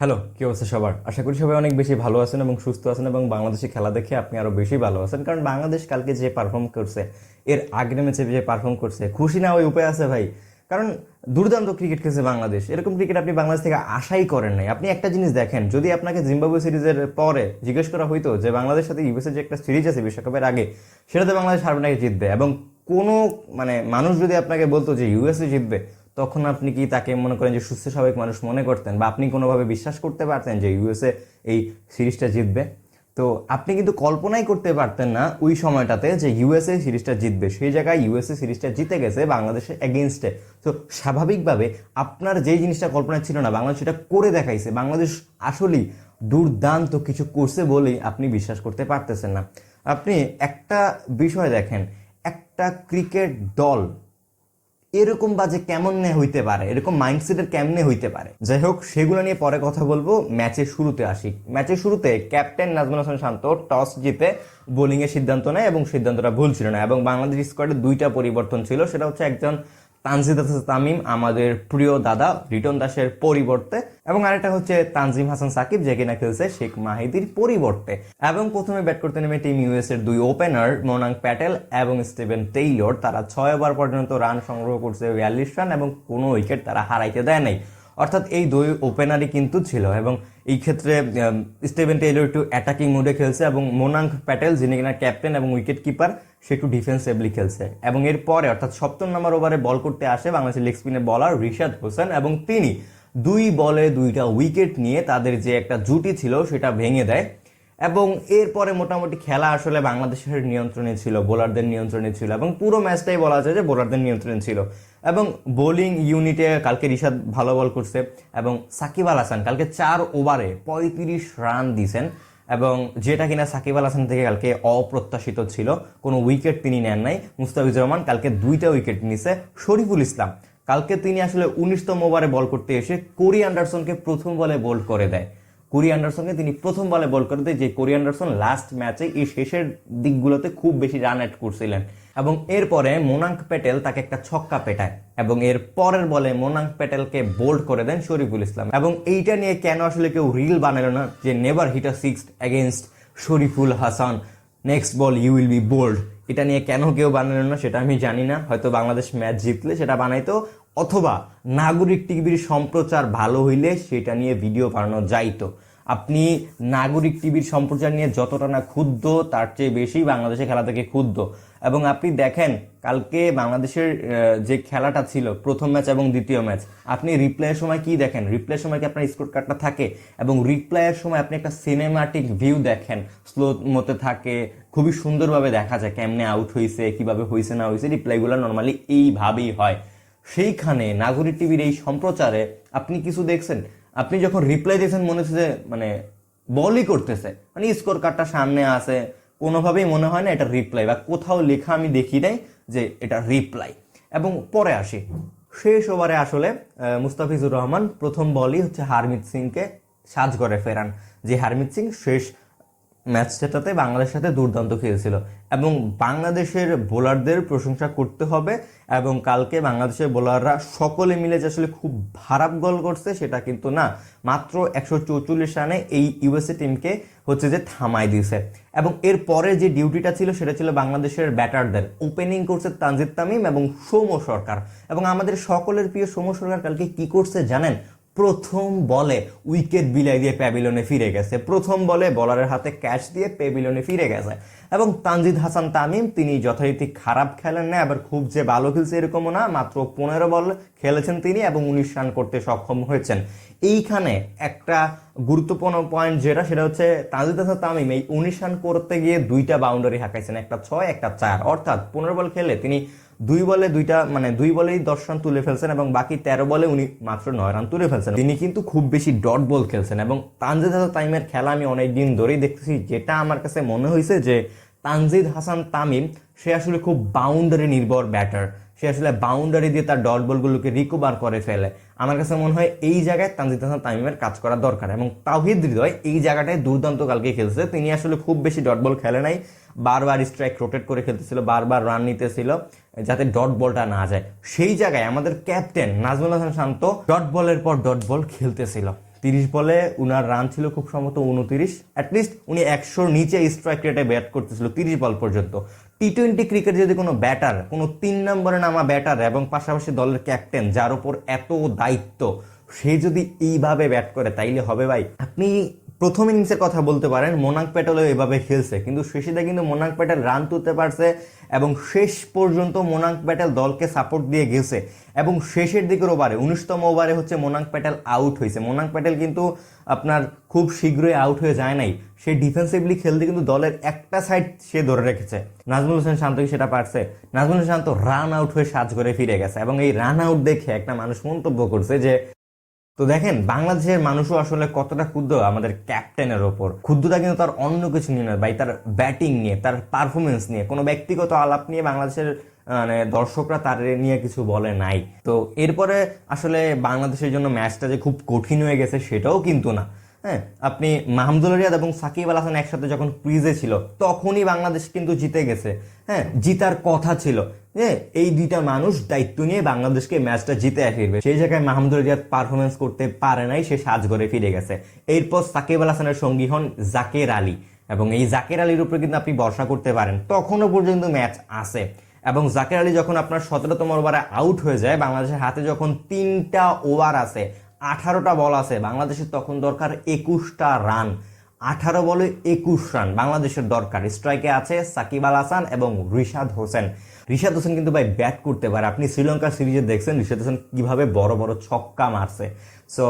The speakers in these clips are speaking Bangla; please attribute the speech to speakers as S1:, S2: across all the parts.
S1: হ্যালো, কি অবস্থা সবার? আশা করি সবাই অনেক বেশি ভালো আছেন এবং সুস্থ আছেন এবং বাংলাদেশি খেলা দেখে আপনি আরও বেশি ভালো আছেন। কারণ বাংলাদেশ কালকে যে পারফর্ম করছে, এর আগের ম্যাচে যে পারফর্ম করছে, খুশি না ওই উপায় আছে ভাই? কারণ দুর্দান্ত ক্রিকেট খেলছে বাংলাদেশ। এরকম ক্রিকেট আপনি বাংলাদেশ থেকে আশাই করেন নাই। আপনি একটা জিনিস দেখেন, যদি আপনাকে জিম্বাবুয়ে সিরিজের পরে জিজ্ঞেস করা হইতো যে বাংলাদেশের সাথে ইউএসএ যে একটা সিরিজ আছে বিশ্বকাপের আগে, সেটাতে বাংলাদেশ হারবে নাকি জিতবে? এবং কোনো মানে মানুষ যদি আপনাকে বলতো যে ইউএসএ জিতবে তখন আপনি কি তাকে মনে করেন যে সুস্থ, স্বাভাবিক মানুষ মনে করতেন? বা আপনি কোনোভাবে বিশ্বাস করতে পারতেন যে ইউএসএ এই সিরিজটা জিতবে? তো আপনি কিন্তু কল্পনাই করতে পারতেন না ওই সময়টাতে যে ইউএসএ সিরিজটা জিতবে। সেই জায়গায় ইউএসএ সিরিজটা জিতে গেছে বাংলাদেশের এগেনস্টে তো স্বাভাবিকভাবে আপনার যেই জিনিসটা কল্পনা ছিল না, বাংলাদেশ সেটা করে দেখাইছে। বাংলাদেশ আসলেই দুর্দান্ত কিছু করছে বলেই আপনি বিশ্বাস করতে পারতেছেন না। আপনি একটা বিষয় দেখেন, একটা ক্রিকেট দল এরকম বাজে কেমন নে হইতে পারে? এরকম মাইন্ডসেটের কেমনে হইতে পারে? যাই হোক সেগুলো নিয়ে পরে কথা বলব। ম্যাচের শুরুতে আসি। ম্যাচের শুরুতে ক্যাপ্টেন নাজমুল হাসান শান্ত টস জিতে বোলিং এর সিদ্ধান্ত নেয় এবং সিদ্ধান্তটা ভুল ছিল না। এবং বাংলাদেশ স্কোয়াডে দুইটা পরিবর্তন ছিল। সেটা হচ্ছে একজন তানজিদ তামিম, আমাদের প্রিয় দাদা রিটন দাসের পরিবর্তে এবং আরেকটা হচ্ছে তানজিম হাসান সাকিব, যে কিনা খেলছে শেখ মাহিদির পরিবর্তে। এবং প্রথমে ব্যাট করতে নেমে টিম ইউএস এর দুই ওপেনার মোনাং প্যাটেল এবং স্টিভেন টেইলর তারা ছয় ওভার পর্যন্ত রান সংগ্রহ করছে বিয়াল্লিশ রান এবং কোনো উইকেট তারা হারাইতে দেয় নাই। অর্থাৎ এই দুই ওপেনারই কিন্তু ছিল এবং এই ক্ষেত্রে স্টিভেন টেইলর একটু অ্যাটাকিং মুডে খেলছে এবং মোনাঙ্ক প্যাটেল যিনি কিনা ক্যাপ্টেন এবং উইকেট কিপার সে একটু ডিফেন্সিভলি খেলছে। এবং এরপরে অর্থাৎ সপ্তম নম্বর ওভারে বল করতে আসে বাংলাদেশের লেগ স্পিনের বলার রিশাদ হোসেন এবং তিনি দুই বলে দুইটা উইকেট নিয়ে তাদের যে একটা জুটি ছিল সেটা ভেঙে দেয়। এবং এরপরে মোটামুটি খেলা আসলে বাংলাদেশের নিয়ন্ত্রণে ছিল বোলারদের নিয়ন্ত্রণে ছিল এবং পুরো ম্যাচটাই বলা যায় যে বোলারদের নিয়ন্ত্রণে ছিল। এবং বোলিং ইউনিটে কালকে রিশাদ ভালো বল করছে এবং সাকিব আল হাসান কালকে চার ওভারে পঁয়ত্রিশ রান দিয়েছেন এবং যেটা কিনা সাকিব আল হাসান থেকে কালকে অপ্রত্যাশিত ছিল, কোনো উইকেট তিনি নেন নাই। মুস্তাফিজুর রহমান কালকে দুইটা উইকেট নিছে শরীফুল ইসলাম। কালকে তিনি আসলে উনিশতম ওভারে বল করতে এসে কোরি অ্যান্ডারসনকে প্রথম বলে বোল্ড করে দেয়। কোরি অ্যান্ডারসনকে তিনি প্রথম বলে বল করে দেয়, যে কোরি অ্যান্ডারসন লাস্ট ম্যাচে এই শেষের দিকগুলোতে খুব বেশি রান অ্যাড করছিলেন। এবং এরপরে মোনাঙ্ক প্যাটেল তাকে একটা ছক্কা পেটায় এবং এর পরের বলে মোনাঙ্ক প্যাটেলকে বোল্ড করে দেন শরীফুল ইসলাম। এবং এইটা নিয়ে কেন আসলে কেউ রিল বানালো না, যে never hit a six against Shoriful Hasan next ball you will be bowled এটা নিয়ে কেন কেউ বানালো না, সেটা আমি জানি না। হয়তো বাংলাদেশ ম্যাচ জিতলে সেটা বানাইতো অথবা নাগরিক টিভির সম্প্রচার ভালো হইলে সেটা নিয়ে ভিডিও বানানো যাইতো। আপনি নাগরিক টিভির সম্প্রচার নিয়ে যতটা না ক্ষুব্ধ, তার চেয়ে বেশি বাংলাদেশের খেলা থেকে ক্ষুব্ধ। এবং আপনি দেখেন, কালকে বাংলাদেশের যে খেলাটা ছিল, প্রথম ম্যাচ এবং দ্বিতীয় ম্যাচ, আপনি রিপ্লাইয়ের সময় কি দেখেন? রিপ্লাইয়ের সময় কি আপনার স্কোর কার্ডটা থাকে? এবং রিপ্লাইয়ের সময় আপনি একটা সিনেমাটিক ভিউ দেখেন। স্লো মতে থাকে, খুবই সুন্দরভাবে দেখা যায় কেমনে আউট হয়েছে কীভাবে হয়েছে না হয়েছে রিপ্লাইগুলো নর্মালি এইভাবেই হয়। সেইখানে নাগরিক টিভির এই সম্প্রচারে আপনি কিছু দেখছেন? আপনি যখন রিপ্লাই দিয়েছেন, মনে হচ্ছে যে মানে বলই করতেছে। মানে স্কোর কার্ডটা সামনে আছে। কোনোভাবেই মনে হয় না এটা রিপ্লাই বা কোথাও লেখা আমি দেখি নাই যে এটা রিপ্লাই এবং পরে আসি। শেষ ওভারে আসলে মুস্তাফিজুর রহমান প্রথম বলই হচ্ছে হারমিত সিংকে সাজ করে ফেরান। যে হারমিত সিং শেষ ম্যাচটাতে বাংলাদেশের সাথে দুর্দান্ত খেলেছিল। এবং বাংলাদেশের বোলারদের প্রশংসা করতে হবে এবং কালকে বাংলাদেশের বোলাররা সকলে মিলে যে আসলে খুব খারাপ গোল করছে সেটা কিন্তু না। মাত্র একশো চৌচল্লিশ রানে এই ইউএসএ টিমকে হচ্ছে যে থামাই দিয়েছে। এবং এর পরে যে ডিউটিটা ছিল সেটা ছিল বাংলাদেশের ব্যাটারদের। ওপেনিং করছে তানজিদ তামিম এবং সৌম্য সরকার। এবং আমাদের সকলের প্রিয় সৌম্য সরকার কালকে কি করছে জানেন? প্রথম বলে উইকেট বিলাই দিয়ে প্যাভিলনে ফিরে গেছে। প্রথম বলে বলারের হাতে ক্যাচ দিয়ে প্যাভিলনে ফিরে গেছে। এবং তানজিদ হাসান তামিম, তিনি যথারীতি খারাপ খেলেন না আবার খুব যে ভালো খেলছে এরকমও না, মাত্র পনেরো বল খেলেছেন তিনি এবং উনিশ রান করতে সক্ষম হয়েছেন। এইখানে একটা গুরুত্বপূর্ণ পয়েন্ট যেটা, সেটা হচ্ছে তানজিদ হাসান তামিম এই উনিশ রান করতে গিয়ে দুইটা বাউন্ডারি হাঁকাইছেন, একটা ছয়, একটা চার। অর্থাৎ পনেরো বল খেলে তিনি দুই বলে দুইটা মানে দুই বলেই দশ রান তুলে ফেলছেন এবং বাকি তেরো বলে উনি মাত্র নয় রান তুলে ফেলছেন। তিনি কিন্তু খুব বেশি ডট বল খেলছেন এবং তানজিদ হাসান তামিমের খেলা আমি অনেক দিন ধরেই দেখতেছি, যেটা আমার কাছে মনে হয়েছে যে তানজিদ হাসান তামিম, সে আসলে খুব বাউন্ডারি নির্ভর ব্যাটার সে আসলে বাউন্ডারি দিয়ে তার ডট বলগুলোকে রিকভার করে ফেলে। আমার কাছে মনে হয় এই জায়গায় তানজিদ হাসান তামিমের কাজ করা দরকার এবং তাহিদ হৃদয় এই জায়গাটায় দুর্দান্ত কালকে খেলছে। তিনি আসলে খুব বেশি ডট বল খেলে নাই, বারবার স্ট্রাইক রোটেট করে খেলতেছিল, বারবার রান নিতেছিল। যাতে ডট বলটা না যায়। সেই জায়গায় আমাদের ক্যাপ্টেন নাজমুল হাসান শান্ত ডট বলের পর ডট বল খেলতেছিল। তিরিশ বলে উনার রান ছিল খুব সম্ভবত উনতিরিশ। অ্যাটলিস্ট উনি একশোর নিচে স্ট্রাইক রেটে ব্যাট করতেছিল তিরিশ বল পর্যন্ত। টি টোয়েন্টি ক্রিকেট যদি কোনো ব্যাটার কোনো তিন নম্বরে নামা ব্যাটার এবং পাশাপাশি দলের ক্যাপ্টেন যার উপর এত দায়িত্ব, সে যদি এইভাবে ব্যাট করে, তাইলে হবে ভাই, আপনি প্রথম ইনিংসের কথা বলতে পারেন মোনাক প্যাটেলও এভাবে খেলছে। কিন্তু শেষেতে কিন্তু মোনাক প্যাটেল রান তুলতে পারছে এবং শেষ পর্যন্ত মোনাক প্যাটেল দলকে সাপোর্ট দিয়ে গেছে। এবং শেষের দিকের ওভারে উনিশতম ওভারে হচ্ছে মোনাক প্যাটেল আউট হয়েছে। মোনাক প্যাটেল কিন্তু আপনার খুব শীঘ্রই আউট হয়ে যায় নাই। সে ডিফেন্সিভলি খেলতে কিন্তু দলের একটা সাইড সে ধরে রেখেছে। নাজমুল হোসেন শান্ত কি সেটা পারছে। নাজমুল হোসেন শান্ত রান আউট হয়ে সাজ করে ফিরে গেছে। এবং এই রান আউট দেখে একটা মানুষ মন্তব্য করছে যে তো দেখেন, বাংলাদেশের মানুষও আসলে কতটা ক্ষুদ্র আমাদের ক্যাপ্টেনের ওপর। ক্ষুদ্রতা কিন্তু তার অন্য কিছু নিয়ে নয়, ভাই, তার ব্যাটিং নিয়ে, তার পারফরমেন্স নিয়ে। কোনো ব্যক্তিগত আলাপ নিয়ে বাংলাদেশের মানে দর্শকরা তার নিয়ে কিছু বলে নাই। তো এরপরে আসলে বাংলাদেশের জন্য ম্যাচটা যে খুব কঠিন হয়ে গেছে সেটাও কিন্তু না। হ্যাঁ আপনি মাহমুদুল রিয়াদ এবং সাকিব আল হাসান একসাথে যখন ক্রিজে ছিল, তখনই বাংলাদেশ কিন্তু জিতে গেছে। হ্যাঁ জিতার কথা ছিল। যে এই দুইটা মানুষ দায়িত্ব নিয়ে বাংলাদেশকে ম্যাচটা জিতে ফিরবে সেই জায়গায় মাহমুদুল রিয়াদ পারফরমেন্স করতে পারে নাই, সে সাজ করে ফিরে গেছে। এরপর সাকিব আল হাসানের সঙ্গী হন জাকের আলী। এবং এই জাকের আলীর উপরে কিন্তু আপনি ভরসা করতে পারেন, তখনও পর্যন্ত ম্যাচ আছে। এবং জাকের আলী যখন আপনার সতেরোতম ওভারে আউট হয়ে যায়, বাংলাদেশের হাতে যখন তিনটা ওভার আছে আঠারোটা বল আছে, বাংলাদেশের তখন দরকার একুশটা রান। আঠারো বলে একুশ রান বাংলাদেশের দরকার। স্ট্রাইকে আছে সাকিব আল হাসান এবং রিশাদ হোসেন। রিশাদ হোসেন কিন্তু ভাই ব্যাট করতে পারে। আপনি শ্রীলঙ্কার সিরিজে দেখছেন, রিশাদ হোসেন কীভাবে বড় বড় ছক্কা মারছে। সো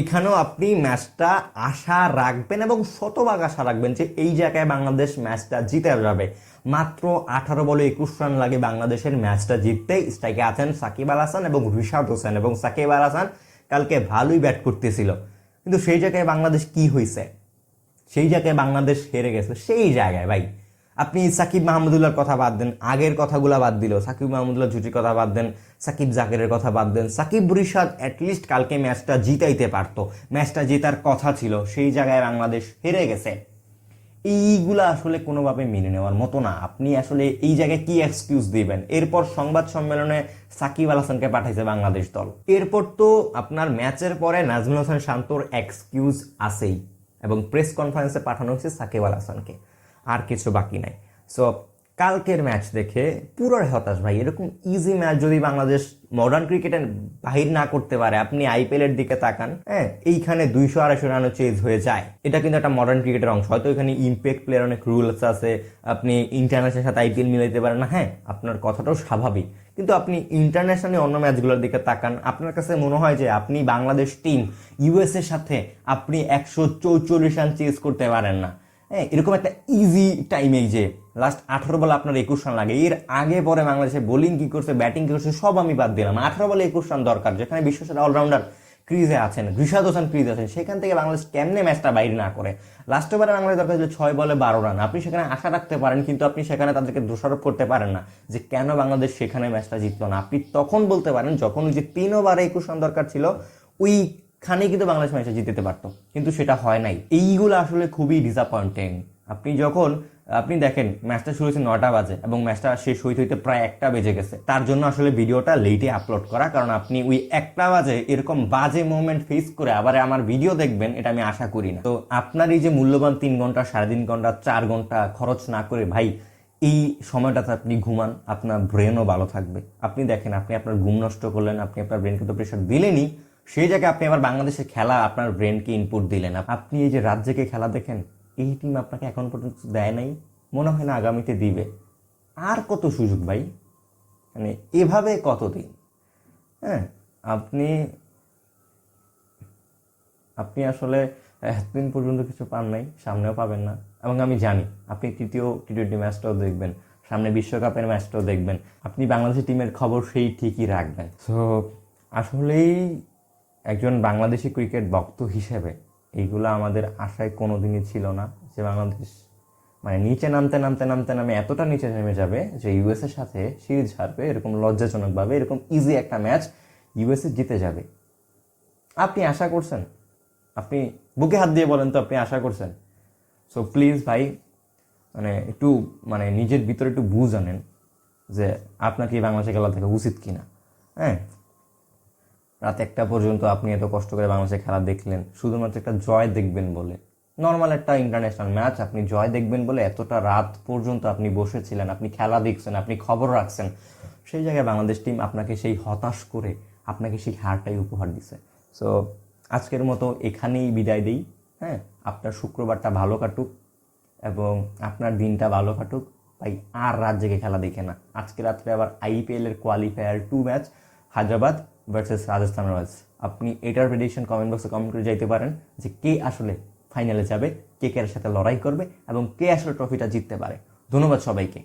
S1: এখানেও আপনি ম্যাচটা আশা রাখবেন এবং শতভাগ আশা রাখবেন যে এই জায়গায় বাংলাদেশ ম্যাচটা জিতে যাবে। মাত্র আঠারো বলে একুশ রান লাগে বাংলাদেশের ম্যাচটা জিততে স্ট্রাইকে আছেন সাকিব আল হাসান এবং রিশাদ হোসেন এবং সাকিব আল হাসান কালকে ভালোই ব্যাট করতেছিল। কিন্তু সেই জায়গায় বাংলাদেশ কি হয়েছে সেই জায়গায় বাংলাদেশ হেরে গেছে। সেই জায়গায় ভাই, আপনি সাকিব মাহমুদুল্লার কথা বাদ দেন, আগের কথাগুলো বাদ দিল। সাকিব মাহমুদুল্লাহ জুটির কথা বাদ দেন, সাকিব জাকিরের কথা বাদ দেন। সাকিব রিশাদ অ্যাটলিস্ট কালকে ম্যাচটা জিতাইতে পারতো। ম্যাচটা জেতার কথা ছিল। সেই জায়গায় বাংলাদেশ হেরে গেছে। এইগুলা আসলে কোনোভাবে মেনে নেওয়ার মতো না। আপনি আসলে এই জায়গায় কি এক্সকিউজ দিবেন? এরপর সংবাদ সম্মেলনে সাকিব আল হাসানকে পাঠাইছে বাংলাদেশ দল। এরপর তো আপনার ম্যাচের পরে নাজমুল হাসান শান্তর এক্সকিউজ আছেই এবং প্রেস কনফারেন্সে পাঠানো হয়েছে সাকিব আল হাসানকে। আর কিছু বাকি নাই। সো কালকের ম্যাচ দেখে পুরো হতাশ ভাই। এরকম ইজি ম্যাচ যদি বাংলাদেশ মডার্ন ক্রিকেটে বাহির না করতে পারে, আপনি আইপিএল এর দিকে তাকান হ্যাঁ এইখানে দুইশো আড়াইশো রানও চেঞ্জ হয়ে যায়। এটা কিন্তু একটা মডার্ন ক্রিকেটের অংশ। হয়তো এখানে ইম্প্যাক্ট প্লেয়ার অনেক রুলস আছে, আপনি ইন্টারন্যাশনাল সাথে আইপিএল মিলাইতে পারেন না হ্যাঁ আপনার কথাটাও স্বাভাবিক। কিন্তু আপনি ইন্টারন্যাশনালি অন্য ম্যাচগুলোর দিকে তাকান, আপনার কাছে মনে হয় যে আপনি বাংলাদেশ টিম ইউএস এর সাথে আপনি একশো চৌচল্লিশ রান চেজ করতে পারেন না। হ্যাঁ এরকম একটা ইজি টাইমে যে লাস্ট আঠারো বলে আপনার একুশ রান লাগে। এর আগে পরে বাংলাদেশে বোলিং কি করছে ব্যাটিং কি করছে, সব আমি বাদ দিলাম। আঠারো বলে একুশ রান দরকার। যেখানে বিশ্বসেরা অলরাউন্ডার ক্রিজে আছেন ঋষাদ হোসেন ক্রিজে আছেন, সেখান থেকে বাংলাদেশ কেমনে ম্যাচটা বাইরে না করে? লাস্ট ওভারে বাংলাদেশ দরকার ছিল ছয় বলে বারো রান। আপনি সেখানে আশা রাখতে পারেন, কিন্তু আপনি সেখানে তাদেরকে দোষারোপ করতে পারেন না যে কেন বাংলাদেশ সেখানে ম্যাচটা জিতলো না। আপনি তখন বলতে পারেন, যখন ওই যে তিন ওভারে একুশ রান দরকার ছিল, ওই খানে কিন্তু বাংলাদেশ ম্যাচটা জিততে পারতো। কিন্তু সেটা হয় নাই। এইগুলো আসলে খুবই ডিসঅ্যাপয়েন্টিং আপনি যখন, আপনি দেখেন, ম্যাচটা শুরু হয়েছে নটা বাজে এবং ম্যাচটা শেষ হইতে হইতে প্রায় একটা বেজে গেছে। তার জন্য আসলে ভিডিওটা লেটে আপলোড করা, কারণ আপনি ওই একটা বাজে এরকম বাজে মুভমেন্ট ফেস করে আবার আমার ভিডিও দেখবেন, এটা আমি আশা করি না। তো আপনার এই যে মূল্যবান তিন ঘণ্টা, সাড়ে তিন ঘণ্টা, চার ঘণ্টা খরচ না করে, ভাই, এই সময়টাতে আপনি ঘুমান, আপনার ব্রেনও ভালো থাকবে। আপনি দেখেন, আপনি আপনার ঘুম নষ্ট করলেন, আপনি আপনার ব্রেনকে তো প্রেশার দিলেনই সেই জায়গায় আপনি আবার বাংলাদেশের খেলা আপনার ব্রেনকে ইনপুট দিলেন। আপনি এই যে রাজ্যকে খেলা দেখেন, এই টিম আপনাকে এখন পর্যন্ত দেয় নাই, মনে হয় না আগামীতে দিবে। আর কত সুযোগ ভাই? মানে এভাবে কতদিন? হ্যাঁ আপনি আপনি আসলে এতদিন পর্যন্ত কিছু পান নাই, সামনেও পাবেন না। এবং আমি জানি, আপনি তৃতীয় টি টোয়েন্টি ম্যাচটাও দেখবেন, সামনে বিশ্বকাপের ম্যাচটাও দেখবেন। আপনি বাংলাদেশের টিমের খবর সেই ঠিকই রাখবেন। সো আসলেই একজন বাংলাদেশি ক্রিকেট ভক্ত হিসেবে, এইগুলো আমাদের আশায় কোনো দিনই ছিল না যে বাংলাদেশ মানে নিচে নামতে নামতে নামতে নামে এতটা নিচে নেমে যাবে যে ইউএসের সাথে সিরিজ হারবে, এরকম লজ্জাজনকভাবে, এরকম ইজি একটা ম্যাচ ইউএসএ জিতে যাবে। আপনি আশা করছেন? আপনি বুকে হাত দিয়ে বলেন তো, আপনি আশা করছেন? সো প্লিজ ভাই মানে একটু মানে নিজের ভিতরে একটু বুঝ আনেন যে আপনাকে এই বাংলাদেশে খেলা থেকে উচিত কিনা। হ্যাঁ? রাত একটা পর্যন্ত আপনি এত কষ্ট করে বাংলাদেশে খেলা দেখলেন, শুধুমাত্র একটা জয় দেখবেন বলে। নর্মাল একটা ইন্টারন্যাশনাল ম্যাচ আপনি জয় দেখবেন বলে এতটা রাত পর্যন্ত আপনি বসেছিলেন, আপনি খেলা দেখছেন, আপনি খবর রাখছেন, সেই জায়গায় বাংলাদেশ টিম আপনাকে সেই হতাশ করে, আপনাকে সেই হারটাই উপহার দিছে। সো আজকের মতো এখানেই বিদায় দিই হ্যাঁ? আপনার শুক্রবারটা ভালো কাটুক এবং আপনার দিনটা ভালো কাটুক। ভাই, আর রাত জেগে খেলা দেখে না। আজকে রাত্রে আবার আইপিএল এর qualifier two match Hyderabad versus Rajasthan Royals আপনি এটার প্রেডিকশন কমেন্ট বক্সে কমেন্ট করে যাইতে পারেন যে কে আসলে ফাইনালে যাবে, কে কে সাথে লড়াই করবে এবং কে আসলে ট্রফিটা জিততে পারে। ধন্যবাদ সবাইকে।